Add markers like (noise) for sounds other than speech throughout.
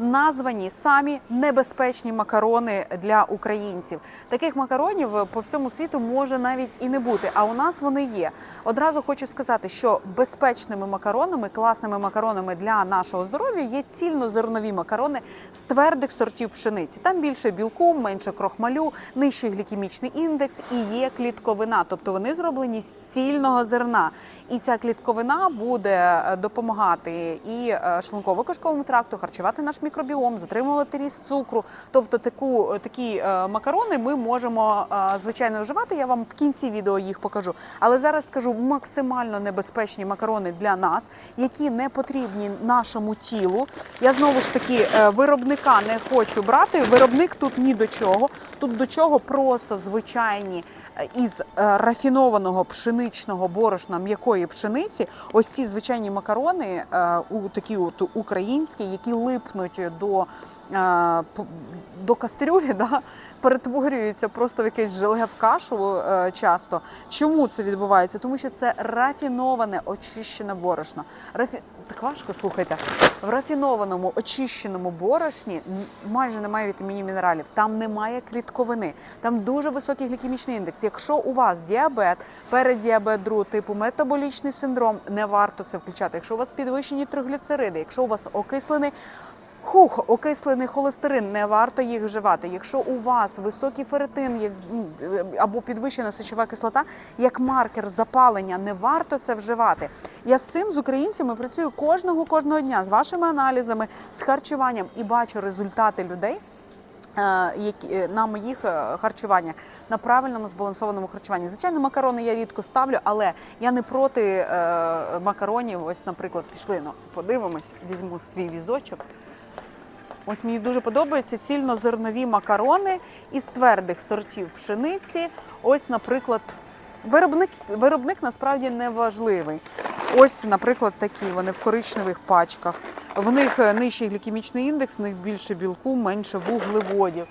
названі самі небезпечні макарони для українців. Таких макаронів по всьому світу може навіть і не бути. А у нас вони є. Одразу хочу сказати, що безпечними макаронами, класними макаронами для нашого здоров'я є цільнозернові макарони з твердих сортів пшениці. Там більше білку, менше крохмалю, нижчий глікемічний індекс і є клітковина, тобто вони зроблені з цільного зерна. І ця клітковина буде е, допомагати і е, шлунково-кишковому тракту, харчувати наш мікробіом, затримувати ріст цукру. Тобто таку, такі е, макарони ми можемо е, звичайно вживати. Я вам в кінці відео їх покажу. Але зараз скажу максимально небезпечні макарони для нас, які не потрібні нашому тілу. Я знову ж таки е, виробника не хочу брати. Виробник тут ні до чого. Тут до чого просто звичайні із рафінованого пшеничного борошна м'якої пшениці. Ось ці звичайні макарони, у такі от українські, які липнуть до, е, до кастрюлі, (laughs) да, перетворюються просто в якесь желе в кашу е, часто. Чому це відбувається? Тому що це рафіноване, очищене борошно. Рафі... Так важко слухайте. В рафінованому очищеному борошні майже немає вітамінів мінералів. Там немає клітковини, там дуже високий глікемічний індекс. Якщо у вас діабет, переддіабет другого типу, метаболічний синдром, не варто це включати. Якщо у вас підвищені тригліцериди, якщо у вас окислений Хух, окислений холестерин, не варто їх вживати. Якщо у вас високий ферритин як, або підвищена сечова кислота, як маркер запалення, не варто це вживати. Я з цим з українцями працюю кожного кожного дня з вашими аналізами, з харчуванням і бачу результати людей. е, Які е, на моїх е, харчуваннях на правильному збалансованому харчуванні. Звичайно, макарони я рідко ставлю, але я не проти е, макаронів. Ось, наприклад, пішли. Ну, подивимось, візьму свій візочок. Ось мені дуже подобаються цільнозернові макарони із твердих сортів пшениці. Ось, наприклад, виробник, виробник насправді не важливий. Ось, наприклад, такі вони в коричневих пачках. В них е, нижчий глікемічний індекс, в них більше білку, менше вуглеводів.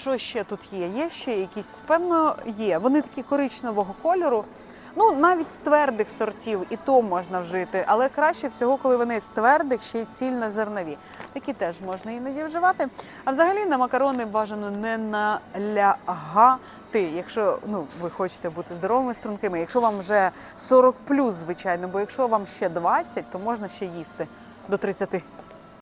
Що ще тут є? Є ще якісь, певно, є. Вони такі коричневого кольору. Ну, навіть з твердих сортів і то можна вжити, але краще всього, коли вони з твердих, ще й цільнозернові. Такі теж можна іноді вживати. А взагалі на макарони бажано не налягати. Якщо ну, ви хочете бути здоровими, стрункими, якщо вам вже 40 звичайно, бо якщо вам ще 20, то можна ще їсти до 30.